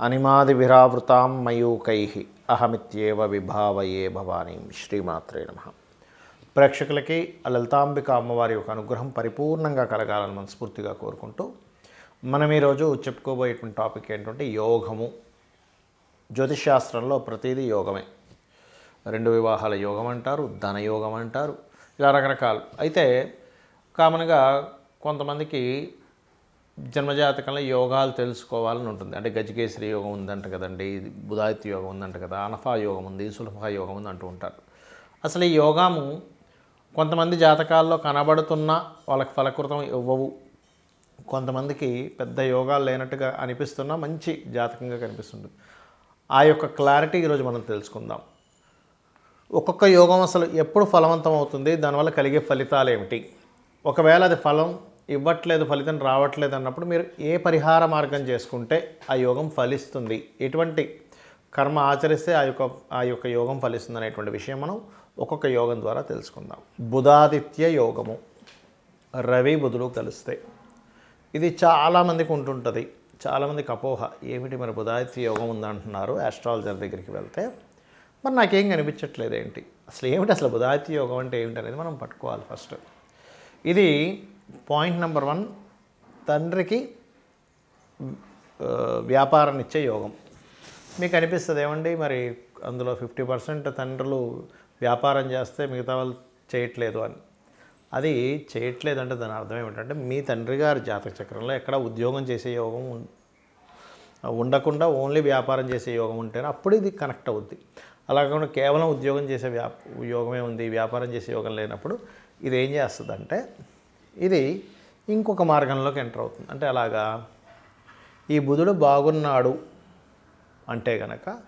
అనిమాదివిరావృతాం మయూకై అహమిత్యేవ విభావయే భవానీ శ్రీమాత్రే నమ. ప్రేక్షకులకి లలితాంబిక అమ్మవారి యొక్క అనుగ్రహం పరిపూర్ణంగా కలగాలని మనస్ఫూర్తిగా కోరుకుంటూ మనం ఈరోజు చెప్పుకోబోయేటువంటి టాపిక్ ఏంటంటే యోగము. జ్యోతిష్శాస్త్రంలో ప్రతిదీ యోగమే. రెండు వివాహాల యోగం అంటారు ధనయోగం అంటారు ఇలా రకరకాలు. అయితే కామన్గా కొంతమందికి జన్మజాతకంలో యోగాలు తెలుసుకోవాలని ఉంటుంది. అంటే గజకేశ్వరి యోగం ఉందంట కదండి బుధాదిత్య యోగం ఉందంట కదా అనఫా యోగం ఉంది సులభా యోగం ఉంది అంటూ ఉంటారు. అసలు ఈ యోగాము కొంతమంది జాతకాల్లో కనబడుతున్నా వాళ్ళకి ఫలకృతం ఇవ్వవు. కొంతమందికి పెద్ద యోగాలు లేనట్టుగా అనిపిస్తున్నా మంచి జాతకంగా కనిపిస్తుంది ఆ యొక్క క్లారిటీ ఈరోజు మనం తెలుసుకుందాం. ఒక్కొక్క యోగం అసలు ఎప్పుడు ఫలవంతం అవుతుంది? దానివల్ల కలిగే ఫలితాలు ఏమిటి? ఒకవేళ అది ఫలం ఇవ్వట్లేదు ఫలితం రావట్లేదు అన్నప్పుడు మీరు ఏ పరిహార మార్గం చేసుకుంటే ఆ యోగం ఫలిస్తుంది? ఎటువంటి కర్మ ఆచరిస్తే ఆ యొక్క ఆ యొక్క యోగం ఫలిస్తుంది అనేటువంటి విషయం మనం ఒక్కొక్క యోగం ద్వారా తెలుసుకుందాం. బుధాదిత్య యోగము. రవి బుధుడు కలుస్తాయి ఇది చాలామందికి ఉంటుంటుంది. చాలామందికి అపోహ ఏమిటి మరి బుధాదిత్య యోగం ఉందంటున్నారు? ఆస్ట్రాలజర్ దగ్గరికి వెళ్తే మరి నాకేం కనిపించట్లేదు ఏంటి అసలు ఏమిటి అసలు బుధాదిత్య యోగం అంటే ఏమిటి అనేది మనం పట్టుకోవాలి ఫస్ట్. ఇది పాయింట్ నెంబర్ వన్ తండ్రికి వ్యాపారం వ్యాపారాన్ని ఇచ్చే యోగం. మీకు అనిపిస్తుంది ఏమండి మరి అందులో ఫిఫ్టీ పర్సెంట్ తండ్రులు వ్యాపారం చేస్తే మిగతా వాళ్ళు చేయట్లేదు అని. అది చేయట్లేదు అంటే దాని అర్థం ఏమిటంటే మీ తండ్రి గారి జాతక చక్రంలో ఎక్కడ ఉద్యోగం చేసే యోగం ఉండకుండా ఓన్లీ వ్యాపారం చేసే యోగం ఉంటేనే అప్పుడు ఇది కనెక్ట్ అవుద్ది. అలా కాకుండా కేవలం ఉద్యోగం చేసే వ్యా యోగమే ఉంది వ్యాపారం చేసే యోగం లేనప్పుడు ఇది ఏం చేస్తుందంటే ఇది ఇంకొక మార్గంలోకి ఎంటర్ అవుతుంది. అంటే అలాగా ఈ బుధుడు బాగున్నాడు అంటే కనుక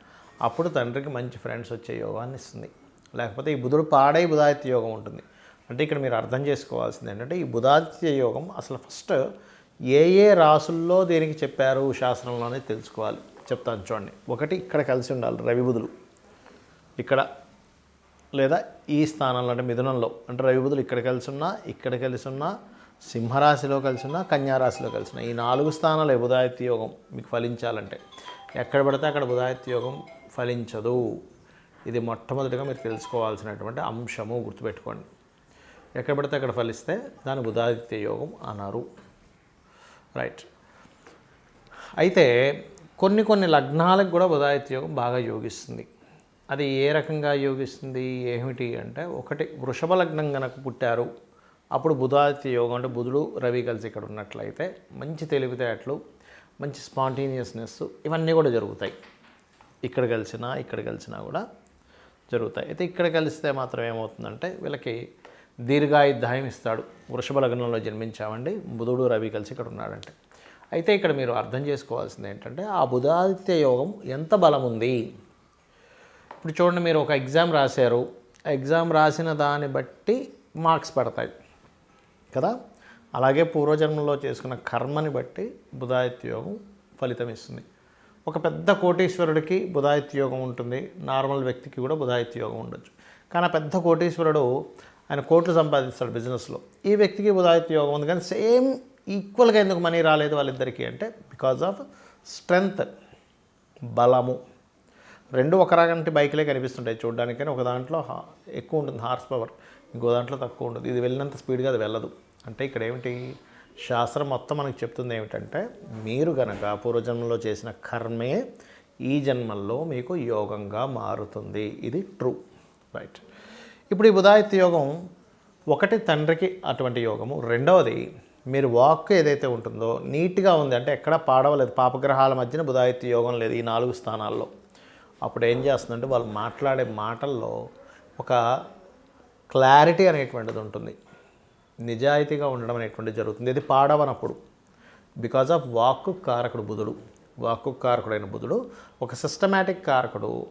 అప్పుడు తండ్రికి మంచి ఫ్రెండ్స్ వచ్చే యోగాన్ని ఇస్తుంది. లేకపోతే ఈ బుధుడు పాడై బుధాదిత్య యోగం ఉంటుంది. అంటే ఇక్కడ మీరు అర్థం చేసుకోవాల్సింది ఏంటంటే ఈ బుధాదిత్య యోగం అసలు ఫస్ట్ ఏ ఏ రాసుల్లో దేనికి చెప్పారు శాస్త్రంలోనే తెలుసుకోవాలి. చెప్తాను చూడండి. ఒకటి ఇక్కడ కలిసి ఉండాలి రవి బుధులు. ఇక్కడ లేదా ఈ స్థానంలో అంటే మిథునంలో అంటే రవి బుధులు ఇక్కడ కలిసి ఉన్నా ఇక్కడ కలిసి ఉన్నా సింహరాశిలో కలిసి ఉన్నా కన్యారాశిలో కలిసి ఉన్నా ఈ నాలుగు స్థానాలు బుధాదిత్య యోగం మీకు ఫలించాలంటే ఎక్కడ పడితే అక్కడ బుధాదిత్య యోగం ఫలించదు. ఇది మొట్టమొదటిగా మీరు తెలుసుకోవాల్సినటువంటి అంశము గుర్తుపెట్టుకోండి. ఎక్కడ పడితే అక్కడ ఫలిస్తే దాని బుధాదిత్య యోగం అన్నారు. రైట్. అయితే కొన్ని కొన్ని లగ్నాలకు కూడా బుధాదిత్య యోగం బాగా యోగిస్తుంది. అది ఏ రకంగా యోగిస్తుంది ఏమిటి అంటే ఒకటి వృషభ లగ్నం గనక పుట్టారు అప్పుడు బుధాదిత్య యోగం అంటే బుధుడు రవి కలిసి ఇక్కడ ఉన్నట్లయితే మంచి తెలివితేటలు మంచి స్పాంటేనియస్నెస్ ఇవన్నీ కూడా జరుగుతాయి. ఇక్కడ కలిసినా ఇక్కడ కలిసినా కూడా జరుగుతాయి. అయితే ఇక్కడ కలిస్తే మాత్రం ఏమవుతుందంటే వీళ్ళకి దీర్ఘాయుద్ధాయం ఇస్తాడు. వృషభ లగ్నంలో జన్మించామండి బుధుడు రవి కలిసి ఇక్కడ ఉన్నాడంటే. అయితే ఇక్కడ మీరు అర్థం చేసుకోవాల్సింది ఏంటంటే ఆ బుధాదిత్య యోగం ఎంత బలం ఉంది ఇప్పుడు చూడండి మీరు ఒక ఎగ్జామ్ రాశారు. ఎగ్జామ్ రాసిన దాన్ని బట్టి మార్క్స్ పడతాయి. కదా? అలాగే పూర్వజన్మలో చేసుకున్న కర్మని బట్టి బుధాయిత్యోగం ఫలితం ఇస్తుంది. ఒక పెద్ద కోటీశ్వరుడికి బుధాయిత్యోగం ఉంటుంది. నార్మల్ వ్యక్తికి కూడా బుధాయిత్యోగం ఉండొచ్చు. కానీ ఆ పెద్ద కోటీశ్వరుడు ఆయన కోట్లు సంపాదిస్తాడు బిజినెస్లో. ఈ వ్యక్తికి బుధాదిత్య ఉంది. కానీ సేమ్ ఈక్వల్గా ఎందుకు మనీ రాలేదు వాళ్ళిద్దరికీ అంటే బికాజ్ ఆఫ్ స్ట్రెంగ్త్ బలము. రెండు ఒక రకంటి బైక్లే కనిపిస్తుంటాయి. చూడడానికైనా ఒక దాంట్లో హా- ఎక్కువ ఉంటుంది హార్స్ పవర్ ఇంకో దాంట్లో తక్కువ ఉంటుంది ఇది వెళ్ళినంత స్పీడ్గా అది వెళ్ళదు. అంటే ఇక్కడ ఏమిటి శాస్త్రం మొత్తం మనకు చెప్తుంది ఏమిటంటే మీరు గనక పూర్వజన్మలో చేసిన కర్మే ఈ జన్మల్లో మీకు యోగంగా మారుతుంది. ఇది ట్రూ రైట్ ఇప్పుడు ఈ బుధాయిత్య యోగం ఒకటి తండ్రికి అటువంటి యోగము. రెండవది మీరు వాక్ ఏదైతే ఉంటుందో నీట్గా ఉంది అంటే ఎక్కడ పాడవలేదు. పాపగ్రహాల మధ్యన బుధాయిత్య యోగం లేదు ఈ నాలుగు స్థానాల్లో. అప్పుడు ఏం చేస్తుందంటే వాళ్ళు మాట్లాడే మాటల్లో ఒక క్లారిటీ అనేటువంటిది ఉంటుంది. నిజాయితీగా ఉండడం అనేటువంటిది జరుగుతుంది. ఇది పాడవనప్పుడు. బికాజ్ ఆఫ్ వాక్కు కారకుడు బుధుడు. వాక్కు కారకుడైన బుధుడు ఒక సిస్టమేటిక్ కారకుడు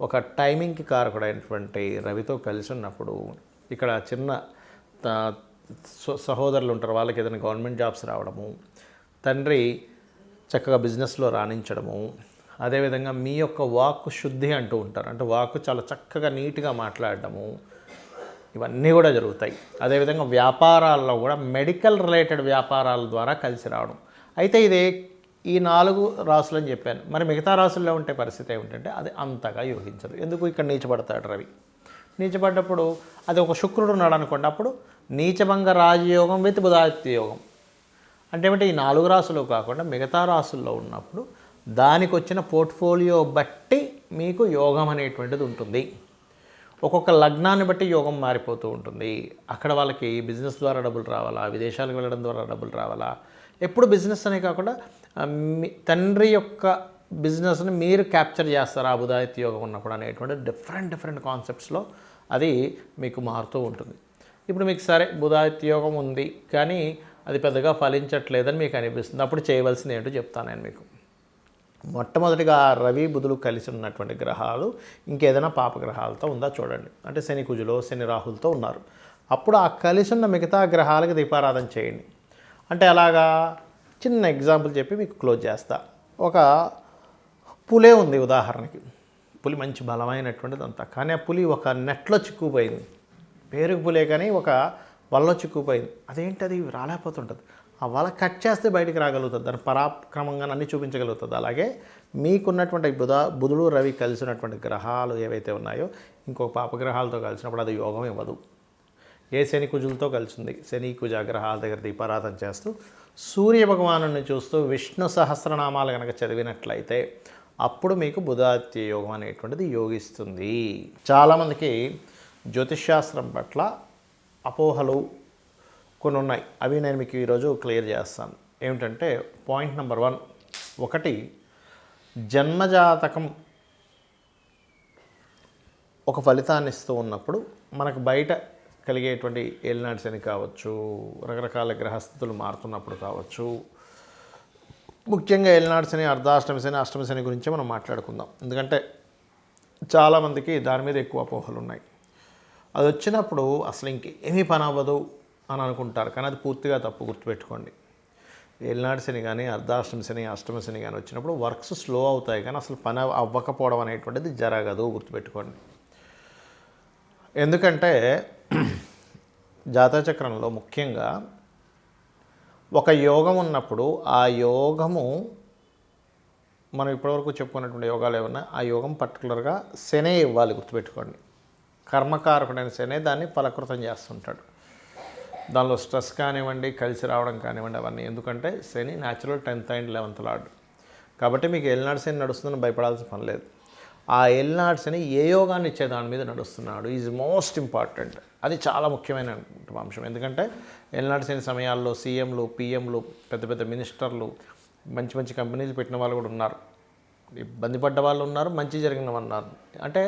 ఒక టైమింగ్కి కారకుడైనటువంటి రవితో కలిసి ఉన్నప్పుడు ఇక్కడ చిన్న త- సహోదరులు ఉంటారు. వాళ్ళకి ఏదైనా గవర్నమెంట్ జాబ్స్ రావడము తండ్రి చక్కగా బిజినెస్లో రాణించడము అదేవిధంగా మీ యొక్క వాక్కు శుద్ధి అంటూ ఉంటారు. అంటే వాక్కు చాలా చక్కగా నీట్గా మాట్లాడటము ఇవన్నీ కూడా జరుగుతాయి. అదేవిధంగా వ్యాపారాల్లో కూడా మెడికల్ రిలేటెడ్ వ్యాపారాల ద్వారా కలిసి రావడం. అయితే ఇది ఈ నాలుగు రాసులు అని చెప్పాను. మరి మిగతా రాసుల్లో ఉంటే పరిస్థితి ఏమిటంటే అది అంతగా యోగించదు. ఎందుకు ఇక్కడ నీచపడతాడు రవి? నీచపడ్డప్పుడు అది ఒక శుక్రుడు ఉన్నాడు అనుకోండి అప్పుడు నీచభంగ రాజయోగం విత్ బుధాదిత్య యోగం. అంటే ఏమంటే? ఈ నాలుగు రాసులు కాకుండా మిగతా రాసుల్లో ఉన్నప్పుడు దానికి వచ్చిన పోర్ట్ఫోలియో బట్టి మీకు యోగం అనేటువంటిది ఉంటుంది. ఒక్కొక్క లగ్నాన్ని బట్టి యోగం మారిపోతూ ఉంటుంది. అక్కడ వాళ్ళకి బిజినెస్ ద్వారా డబ్బులు రావాలా? విదేశాలకు వెళ్ళడం ద్వారా డబ్బులు రావాలా? ఎప్పుడు బిజినెస్ అనే కాకుండా మీ తండ్రి యొక్క బిజినెస్ని మీరు క్యాప్చర్ చేస్తారు? బుధాయితీ యోగం ఉన్నప్పుడు అనేటువంటి డిఫరెంట్ డిఫరెంట్ కాన్సెప్ట్స్లో అది మీకు మారుతూ ఉంటుంది. ఇప్పుడు మీకు సరే బుధాయితీ యోగం ఉంది కానీ అది పెద్దగా ఫలించట్లేదని మీకు అనిపిస్తుంది. అప్పుడు చేయవలసింది ఏంటో చెప్తాను నేను మీకు. మొట్టమొదటిగా రవి బుధులు కలిసి ఉన్నటువంటి గ్రహాలు ఇంకేదైనా పాపగ్రహాలతో ఉందా చూడండి. అంటే శని కుజులో శని రాహులతో ఉన్నారు. అప్పుడు ఆ కలిసి ఉన్న మిగతా గ్రహాలకు దీపారాధన చేయండి. అంటే అలాగా చిన్న ఎగ్జాంపుల్ చెప్పి మీకు క్లోజ్ చేస్తా. ఒక పులే ఉంది ఉదాహరణకి. పులి మంచి బలమైనటువంటిది అంతా. కానీ ఆ పులి ఒక నెట్లో చిక్కుపోయింది పేరుకు పులే కానీ ఒక వలలో చిక్కుపోయింది అదేంటి అది రాలేకపోతుంటుంది. ఆ వల కట్ చేస్తే బయటికి రాగలుగుతుంది. దాని పరాక్రమంగా అన్ని చూపించగలుగుతుంది. అలాగే మీకున్నటువంటి బుధ బుధుడు రవి కలిసినటువంటి గ్రహాలు ఏవైతే ఉన్నాయో ఇంకొక పాపగ్రహాలతో కలిసినప్పుడు అది యోగం ఇవ్వదు. ఏ శని కుజులతో కలిసింది? శని కుజ గ్రహాల దగ్గర దీపారాధన చేస్తూ సూర్య భగవాను చూస్తూ విష్ణు సహస్రనామాలు కనుక చదివినట్లయితే అప్పుడు మీకు బుధాత్య యోగం అనేటువంటిది యోగిస్తుంది. చాలామందికి జ్యోతిష్శాస్త్రం పట్ల అపోహలు కొన్ని ఉన్నాయి అవి నేను మీకు ఈరోజు క్లియర్ చేస్తాను. ఏమిటంటే పాయింట్ నెంబర్ వన్. ఒకటి జన్మజాతకం ఒక ఫలితాన్ని ఇస్తూ ఉన్నప్పుడు మనకు బయట కలిగేటువంటి ఏలినాటి శని కావచ్చు రకరకాల గ్రహస్థితులు మారుతున్నప్పుడు కావచ్చు ముఖ్యంగా ఏలినాటి శని అర్ధాష్టమి శని అష్టమి శని గురించి మనం మాట్లాడుకుందాం. ఎందుకంటే చాలామందికి దాని మీద ఎక్కువ అపోహలు ఉన్నాయి అది వచ్చినప్పుడు అసలు ఇంకేమీ పని అవ్వదు. అని అనుకుంటారు. కానీ అది పూర్తిగా తప్పు గుర్తుపెట్టుకోండి. ఏలినాటి శని కానీ అర్ధాష్టమ శని అష్టమ శని కానీ వచ్చినప్పుడు వర్క్స్ స్లో అవుతాయి. కానీ అసలు పని అవ్వకపోవడం అనేటువంటిది జరగదు గుర్తుపెట్టుకోండి. ఎందుకంటే జాతచక్రంలో ముఖ్యంగా ఒక యోగం ఉన్నప్పుడు ఆ యోగము మనం ఇప్పటివరకు చెప్పుకున్నటువంటి యోగాలు ఏమన్నా ఆ యోగం పర్టికులర్గా శనే ఇవ్వాలి గుర్తుపెట్టుకోండి. కర్మకారకుడైన శనే దాన్ని ఫలకృతం చేస్తుంటాడు. దానిలో స్ట్రెస్ కానివ్వండి కలిసి రావడం కానివ్వండి అవన్నీ. ఎందుకంటే Shani natural tenth and eleventh lord కాబట్టి మీకు ఏలినాడు శని నడుస్తుందని భయపడాల్సిన పని లేదు. ఆ ఏలినాడు శని ఏ యోగాన్ని ఇచ్చే దాని మీద నడుస్తున్నాడు ఈజ్ మోస్ట్ ఇంపార్టెంట్ అది చాలా ముఖ్యమైన అంశం. ఎందుకంటే ఏలినాడు శని సమయాల్లో సీఎంలు పిఎంలు పెద్ద పెద్ద మినిస్టర్లు మంచి మంచి కంపెనీలు పెట్టిన వాళ్ళు కూడా ఉన్నారు. ఇబ్బంది పడ్డ వాళ్ళు ఉన్నారు మంచి జరిగిన వాళ్ళు ఉన్నారు. అంటే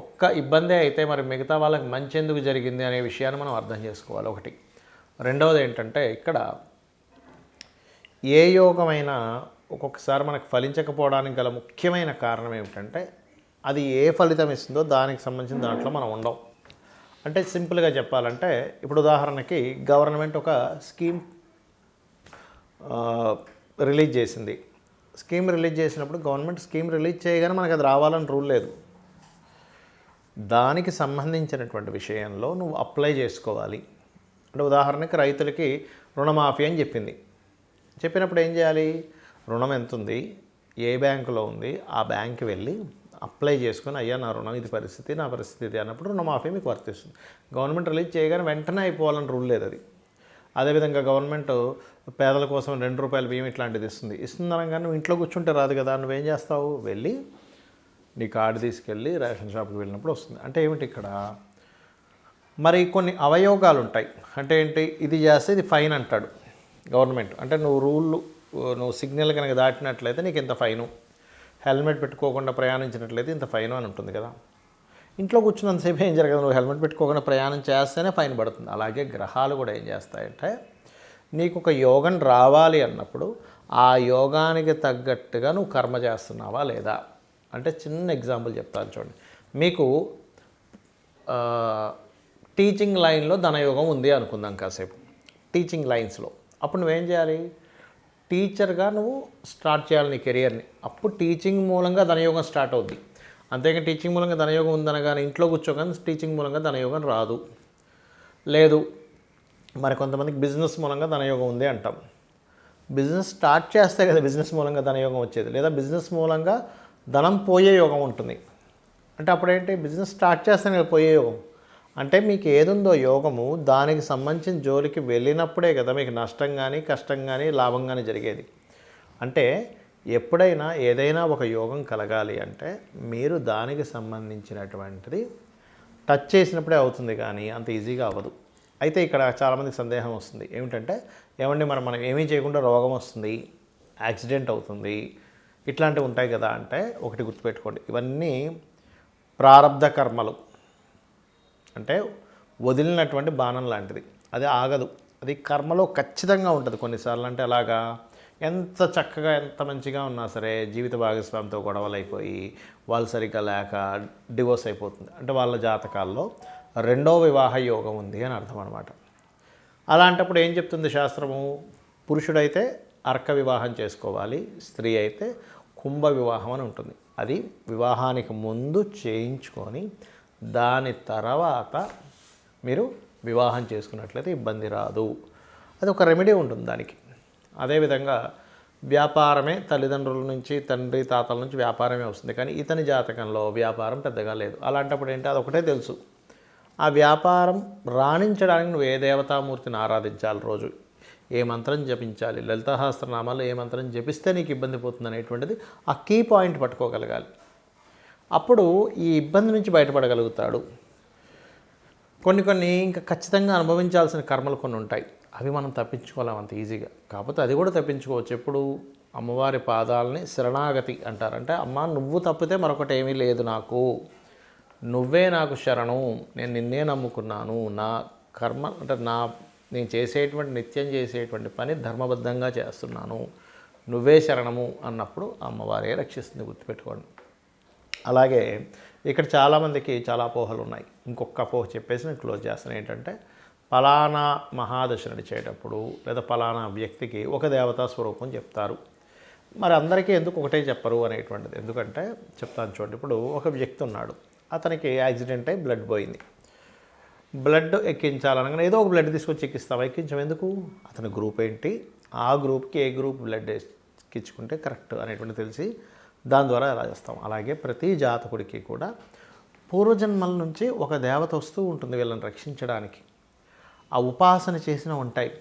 ఒక్క ఇబ్బందే అయితే మరి మిగతా వాళ్ళకి మంచి ఎందుకు జరిగింది అనే విషయాన్ని మనం అర్థం చేసుకోవాలి ఒకటి. రెండవది ఏంటంటే ఇక్కడ ఏ యోగమైనా ఒక్కొక్కసారి మనకు ఫలించకపోవడానికి గల ముఖ్యమైన కారణం ఏమిటంటే అది ఏ ఫలితం ఇస్తుందో దానికి సంబంధించిన దాంట్లో మనం ఉండం. అంటే సింపుల్గా చెప్పాలంటే ఇప్పుడు ఉదాహరణకి గవర్నమెంట్ ఒక స్కీమ్ రిలీజ్ చేసింది. స్కీమ్ రిలీజ్ చేసినప్పుడు గవర్నమెంట్ స్కీమ్ రిలీజ్ చేయగానే మనకు అది రావాలని రూల్ లేదు. దానికి సంబంధించినటువంటి విషయంలో నువ్వు అప్లై చేసుకోవాలి. అంటే ఉదాహరణకి రైతులకి రుణమాఫీ అని చెప్పింది. చెప్పినప్పుడు ఏం చేయాలి? రుణం ఎంత ఉంది ఏ బ్యాంకులో ఉంది? ఆ బ్యాంక్కి వెళ్ళి అప్లై చేసుకుని అయ్యా నా రుణం ఇది పరిస్థితి నా పరిస్థితి ఇది అన్నప్పుడు రుణమాఫీ మీకు వర్తిస్తుంది. గవర్నమెంట్ రిలీజ్ చేయగానే వెంటనే అయిపోవాలని రూల్ లేదు అది. అదేవిధంగా గవర్నమెంట్ పేదల కోసం రెండు రూపాయల బియ్యం ఇట్లాంటిది ఇస్తుంది. ఇస్తుంది అనగానే నువ్వు ఇంట్లో కూర్చుంటే రాదు కదా నువ్వేం చేస్తావు? వెళ్ళి నీ కార్డు తీసుకెళ్ళి రేషన్ షాప్కి వెళ్ళినప్పుడు వస్తుంది. అంటే ఏమిటి ఇక్కడ? మరి కొన్ని అవయోగాలు ఉంటాయి అంటే ఏంటి? ఇది చేస్తే ఇది ఫైన్ అంటాడు గవర్నమెంట్. అంటే నువ్వు రూళ్ళు నువ్వు సిగ్నల్ కనుక దాటినట్లయితే నీకు ఇంత ఫైను. హెల్మెట్ పెట్టుకోకుండా ప్రయాణించినట్లయితే ఇంత ఫైన్ అని ఉంటుంది కదా. ఇంట్లో కూర్చున్నంతసేపు ఏం జరగదు. నువ్వు హెల్మెట్ పెట్టుకోకుండా ప్రయాణం చేస్తేనే ఫైన్ పడుతుంది. అలాగే గ్రహాలు కూడా ఏం చేస్తాయంటే నీకు ఒక యోగం రావాలి అన్నప్పుడు ఆ యోగానికి తగ్గట్టుగా నువ్వు కర్మ చేస్తున్నావా లేదా? అంటే చిన్న ఎగ్జాంపుల్ చెప్తాను చూడండి. మీకు టీచింగ్ లైన్లో ధనయోగం ఉంది అనుకుందాం కాసేపు. టీచింగ్ లైన్స్లో. అప్పుడు నువ్వేం చేయాలి? టీచర్గా నువ్వు స్టార్ట్ చేయాలి నీ కెరియర్ని. అప్పుడు టీచింగ్ మూలంగా ధనయోగం స్టార్ట్ అవుద్ది. అంతేగా టీచింగ్ మూలంగా ధనయోగం ఉందనగానే ఇంట్లో కూర్చోగానే టీచింగ్ మూలంగా ధనయోగం రాదు. లేదు మరి కొంతమందికి బిజినెస్ మూలంగా ధనయోగం ఉంది అంటాం. బిజినెస్ స్టార్ట్ చేస్తే కదా బిజినెస్ మూలంగా ధనయోగం వచ్చేది. లేదా బిజినెస్ మూలంగా ధనం పోయే యోగం ఉంటుంది. అంటే అప్పుడేంటి? బిజినెస్ స్టార్ట్ చేస్తేనే కదా పోయే యోగం. అంటే మీకు ఏదుందో యోగము దానికి సంబంధించిన జోలికి వెళ్ళినప్పుడే కదా మీకు నష్టం కానీ కష్టం కానీ లాభం కానీ జరిగేది. అంటే ఎప్పుడైనా ఏదైనా ఒక యోగం కలగాలి అంటే మీరు దానికి సంబంధించినటువంటిది టచ్ చేసినప్పుడే అవుతుంది కానీ అంత ఈజీగా అవ్వదు. అయితే ఇక్కడ చాలామందికి సందేహం వస్తుంది. ఏమిటంటే ఏమండి మనం మనం ఏమీ చేయకుండా రోగం వస్తుంది యాక్సిడెంట్ అవుతుంది ఇట్లాంటివి ఉంటాయి కదా అంటే ఒకటి గుర్తుపెట్టుకోండి. ఇవన్నీ ప్రారంధ కర్మలు. అంటే వదిలినటువంటి బాణం లాంటిది. అది ఆగదు. అది కర్మలో ఖచ్చితంగా ఉంటుంది కొన్నిసార్లు. అంటే అలాగా ఎంత చక్కగా ఎంత మంచిగా ఉన్నా సరే జీవిత భాగస్వామితో గొడవలు అయిపోయి వాళ్ళు సరిగ్గా లేక డివోర్స్ అయిపోతుంది. అంటే వాళ్ళ జాతకాల్లో రెండో వివాహ యోగం ఉంది అని అర్థం అనమాట అలాంటప్పుడు ఏం చెప్తుంది శాస్త్రము? పురుషుడైతే అర్క వివాహం చేసుకోవాలి. స్త్రీ అయితే కుంభ వివాహం అని ఉంటుంది. అది వివాహానికి ముందు చేయించుకొని దాని తర్వాత మీరు వివాహం చేసుకున్నట్లయితే ఇబ్బంది రాదు. అది ఒక రెమెడీ ఉంటుంది దానికి. అదేవిధంగా వ్యాపారమే తల్లిదండ్రుల నుంచి తండ్రి తాతల నుంచి వ్యాపారమే వస్తుంది. కానీ ఇతని జాతకంలో వ్యాపారం పెద్దగా లేదు. అలాంటప్పుడు ఏంటి? అది ఒకటే తెలుసు. ఆ వ్యాపారం రాణించడానికి నువ్వు ఏ దేవతామూర్తిని ఆరాధించాలి రోజు? ఏ మంత్రం జపించాలి? లలితహాస్త్రనామాలు ఏ మంత్రం జపిస్తే నీకు ఇబ్బంది పోతుంది అనేటువంటిది ఆ కీ పాయింట్ పట్టుకోగలగాలి. అప్పుడు ఈ ఇబ్బంది నుంచి బయటపడగలుగుతాడు. కొన్ని కొన్ని ఇంకా ఖచ్చితంగా అనుభవించాల్సిన కర్మలు కొన్ని ఉంటాయి. అవి మనం తప్పించుకోలేం అంత ఈజీగా. కాకపోతే అది కూడా తప్పించుకోవచ్చు. ఎప్పుడు అమ్మవారి పాదాలని శరణాగతి అంటారంటే అమ్మ నువ్వు తప్పితే మరొకటి ఏమీ లేదు నాకు. నువ్వే నాకు శరణం. నేను నిన్నే నమ్ముకున్నాను. నా కర్మ అంటే నా నేను చేసేటువంటి నిత్యం చేసేటువంటి పని ధర్మబద్ధంగా చేస్తున్నాను. నువ్వే శరణము అన్నప్పుడు అమ్మవారే రక్షిస్తుంది గుర్తుపెట్టుకోండి. అలాగే ఇక్కడ చాలామందికి చాలా అపోహలు ఉన్నాయి. ఇంకొక అపోహ చెప్పేసి నేను క్లోజ్ చేస్తాను. ఏంటంటే పలానా మహాదశ నడిచేటప్పుడు లేదా పలానా వ్యక్తికి ఒక దేవతా స్వరూపం చెప్తారు. మరి అందరికీ ఎందుకు ఒకటే చెప్పరు అనేటువంటిది? ఎందుకంటే చెప్తాను చూడండి. ఇప్పుడు ఒక వ్యక్తి ఉన్నాడు. అతనికి యాక్సిడెంట్ అయి బ్లడ్ పోయింది. బ్లడ్ ఎక్కించాలనగానే ఏదో ఒక బ్లడ్ తీసుకొచ్చి ఎక్కిస్తాం ఎక్కించం. ఎందుకు? అతని గ్రూప్ ఏంటి? ఆ గ్రూప్కి ఏ గ్రూప్ బ్లడ్ ఎక్కించుకుంటే కరెక్ట్ అనేటువంటి తెలిసి దాని ద్వారా ఎలా చేస్తాం? అలాగే ప్రతి జాతకుడికి కూడా పూర్వజన్మల నుంచి ఒక దేవత వస్తూ ఉంటుంది వీళ్ళని రక్షించడానికి. ఆ ఉపాసన చేసిన ఉంటాయి.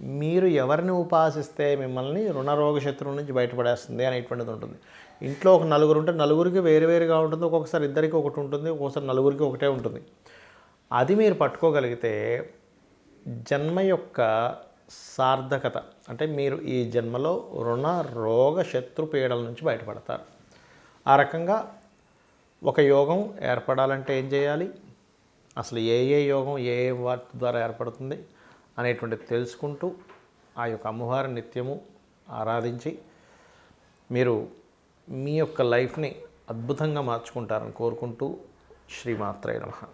మీరు ఎవరిని ఉపాసిస్తే మిమ్మల్ని రుణరోగ శత్రువు నుంచి బయటపడేస్తుంది అనేటువంటిది ఉంటుంది. ఇంట్లో ఒక నలుగురు ఉంటే నలుగురికి వేరువేరుగా ఉంటుంది. ఒక్కొక్కసారి ఇద్దరికి ఒకటి ఉంటుంది. ఒక్కొక్కసారి నలుగురికి ఒకటే ఉంటుంది. అది మీరు పట్టుకోగలిగితే జన్మ యొక్క సార్థకత. అంటే మీరు ఈ జన్మలో రుణ రోగ శత్రు పీడల నుంచి బయటపడతారు. ఆ రకంగా ఒక యోగం ఏర్పడాలంటే ఏం చేయాలి? అసలు ఏ ఏ యోగం ఏ ఏ వాటి ద్వారా ఏర్పడుతుంది అనేటువంటిది తెలుసుకుంటూ ఆ యొక్క అమ్మవారి నిత్యము ఆరాధించి మీరు మీ యొక్క లైఫ్ని అద్భుతంగా మార్చుకుంటారని కోరుకుంటూ శ్రీమాత్రే నమ.